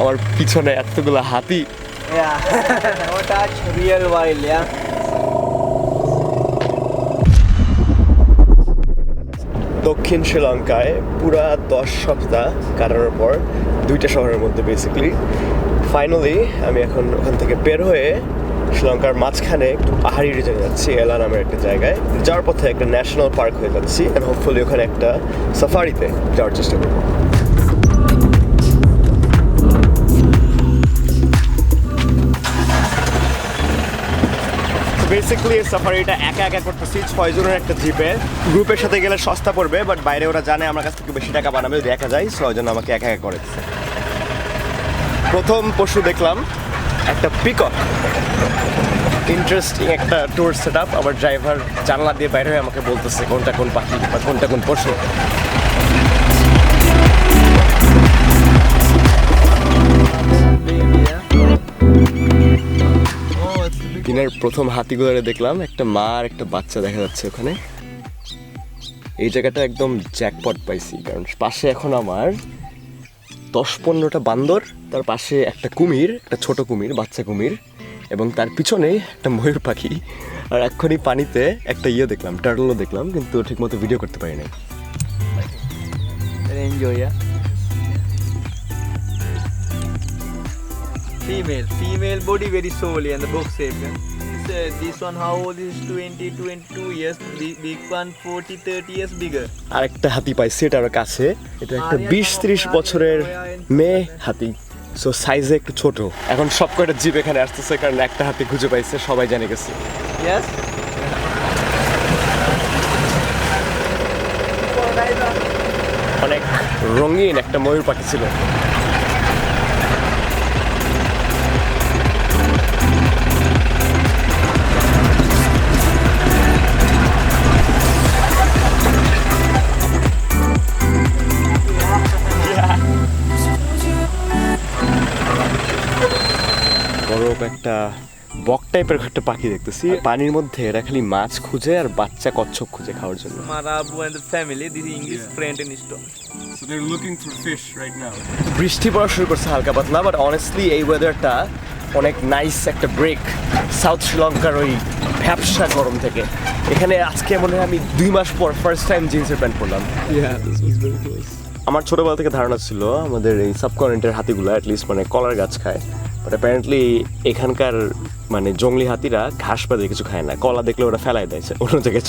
আমার পিছনে এতগুলো হাতি। Yeah, no touch, real wild, yeah. দক্ষিণ শ্রীলঙ্কায় পুরা দশ সপ্তাহ কাটানোর পর দুইটা শহরের মধ্যে বেসিক্যালি ফাইনালি আমি এখন ওখান থেকে বের হয়ে শ্রীলঙ্কার মাঝখানে একটু পাহাড়ি রিজনে যাচ্ছি এলা নামের একটা জায়গায়। যাওয়ার পথে একটা ন্যাশনাল পার্ক হয়ে যাচ্ছি অ্যান্ড হোপফুলি ওখানে একটা সাফারিতে যাওয়ার চেষ্টা করব। বেসিক্যালি সাফারিটা একা একা করতেছি ছয় জনের একটা জিপে গ্রুপের সাথে গেলে সস্তা পড়বে বাট বাইরে ওরা জানে আমার কাছ থেকে বেশি টাকা বানাবে যদি একা যাই ছয় জন আমাকে একা একা করে দিচ্ছে। প্রথম পশু দেখলাম, একটা পিকক ইন্টারেস্টিং একটা ট্যুর সেট আপ আমার ড্রাইভার জানলা দিয়ে বাইরে হয়ে আমাকে বলতেছে, কোনটা কোন পাখি বা কোনটা কোন পশু? দিনের প্রথম হাতিগুলোরে দেখলাম, একটা মা আর একটা বাচ্চা দেখা যাচ্ছে ওখানে। এই জায়গাটা একদম জ্যাকপট পাইছি, কারণ পাশে এখন আমার দশ পনেরোটা বান্দর, তার পাশে একটা কুমির, একটা ছোট কুমির, বাচ্চা কুমির, এবং তার পিছনে একটা ময়ূর পাখি। আর এক্ষুনি পানিতে একটা ইয়ে দেখলাম টার্টলও দেখলাম, কিন্তু ঠিকমতো ভিডিও করতে পারি নাই। Very Female, female body very solely and the box shape. Yeah. This, uh, this one, how old is 20, 22 years? Big, big one, 40, 30 years bigger. আর একটা হাতি পাইছি এটা আমার কাছে এটা একটা বিশ ত্রিশ বছরের মেয়ে হাতি সো সাইজে একটু ছোট এখন সব কয়টা জিপ এখানে আসতেছে কারণ একটা হাতি খুঁজে পাইছে সবাই জেনে গেছে Yes? অনেক রঙিন একটা ময়ূর পাখি ছিল একটা বক টাইপের একটা পাখি দেখতেছি। পানির মধ্যে এরা খালি মাছ খুঁজে আর বাচ্চা কচ্ছপ খুঁজে খাওয়ার জন্য। fish right now. বৃষ্টি পড়া শুরু করছে হালকা পাতলা বাট অনেস্টলি এই ওয়েদারটা অনেক নাইস একটা ব্রেক সাউথ শ্রীলঙ্কার ওই ভ্যাবসা গরম থেকে। এখানে আজকে মনে হয় আমি দুই মাস পর ফার্স্ট টাইম জিন্সের প্যান্ট পরলাম। আমার ছোটবেলা থেকে ধারণা ছিল আমাদের এই সাবকন্টিনেন্টের হাতিগুলো অ্যাটলিস্ট মানে কলার গাছ খায়। বাট অ্যাপারেন্টলি এখানকার মানে জঙ্গলি হাতিরা ঘাস পাতে কিছু খায় না। কলা দেখলে ওরা ফেলাই দেয় অন্য জায়গায়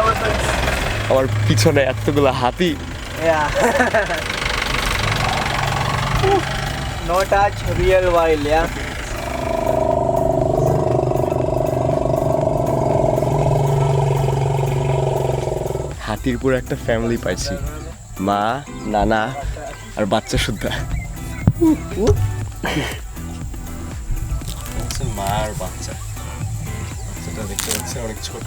elephants. আমার পিছনে এতগুলো হাতি। Yeah. no touch, real হাতির পুরো একটা ফ্যামিলি পাইছি। মা নানা আর বাচ্চা সুদ্ধা। মা আর বাচ্চা। বাচ্চাটা দেখতে পাচ্ছে অনেক ছোট।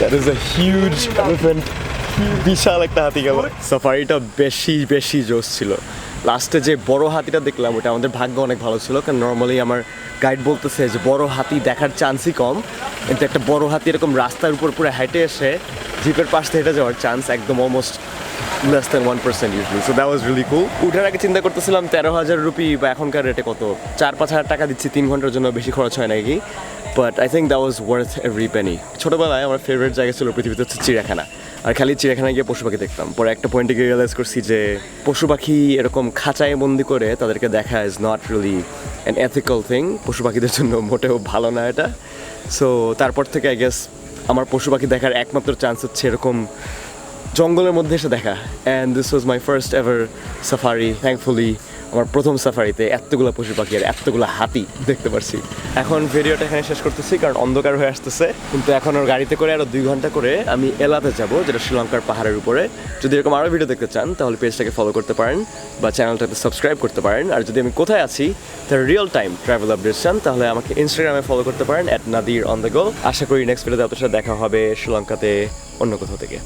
That is a huge elephant. বিশাল একটা হাতি গেল। সাফারিটা বেশি বেশি জোশ ছিল। লাস্টে যে বড় হাতিটা দেখলাম, ওটা আমাদের ভাগ্য অনেক ভালো ছিল, কারণ নর্মালি আমার গাইড বলতেছে যে বড় হাতি দেখার চান্সই কম। কিন্তু একটা বড় হাতি এরকম রাস্তার উপর পুরো হেঁটে এসে জিপের পাশ হেঁটে যাওয়ার চান্স একদম almost less than one percent usually so that was really cool উঠার আগে চিন্তা করতেছিলাম তেরো হাজার রুপি বা এখনকার রেটে কত? চার, পাঁচ হাজার টাকা দিচ্ছি, তিন ঘণ্টার জন্য বেশি খরচ হয় নাকি? But I think that was worth every penny ছোটোবেলায় আমার ফেভারিট জায়গা ছিল পৃথিবীতে হচ্ছে চিড়িয়াখানা। আর খালি চিড়িয়াখানায় গিয়ে পশু পাখি দেখতাম। পরে একটা পয়েন্টে গিয়ে রিয়েলাইজ করছি যে পশু পাখি এরকম খাঁচায় বন্দি করে তাদেরকে দেখা is not really an ethical thing পশু পাখিদের জন্য মোটেও ভালো না এটা। সো তারপর থেকে আই গেস আমার পশু পাখি দেখার একমাত্র চান্স হচ্ছে এরকম জঙ্গলের মধ্যে এসে দেখা। And this was my first ever safari thankfully আমার প্রথম সাফারিতে এতগুলো পশু পাখি আর এতগুলো হাতি দেখতে পারছি। এখন ভিডিওটা এখানে শেষ করতেছি, কারণ অন্ধকার হয়ে আসতেছে। কিন্তু এখন ওর গাড়িতে করে আরও দুই ঘণ্টা করে আমি এলাতে যাব, যেটা শ্রীলঙ্কার পাহাড়ের উপরে। যদি এরকম আরও ভিডিও দেখতে চান, তাহলে পেজটাকে ফলো করতে পারেন বা চ্যানেলটাতে সাবস্ক্রাইব করতে পারেন। আর যদি আমি কোথায় আছি তার রিয়েল টাইম ট্রাভেল আপডেটস চান, তাহলে আমাকে ইনস্টাগ্রামে ফলো করতে পারেন at Nadir on the go আশা করি নেক্সট ভিডিওতে আপনার সাথে দেখা হবে শ্রীলঙ্কাতে অন্য কোথাও থেকে।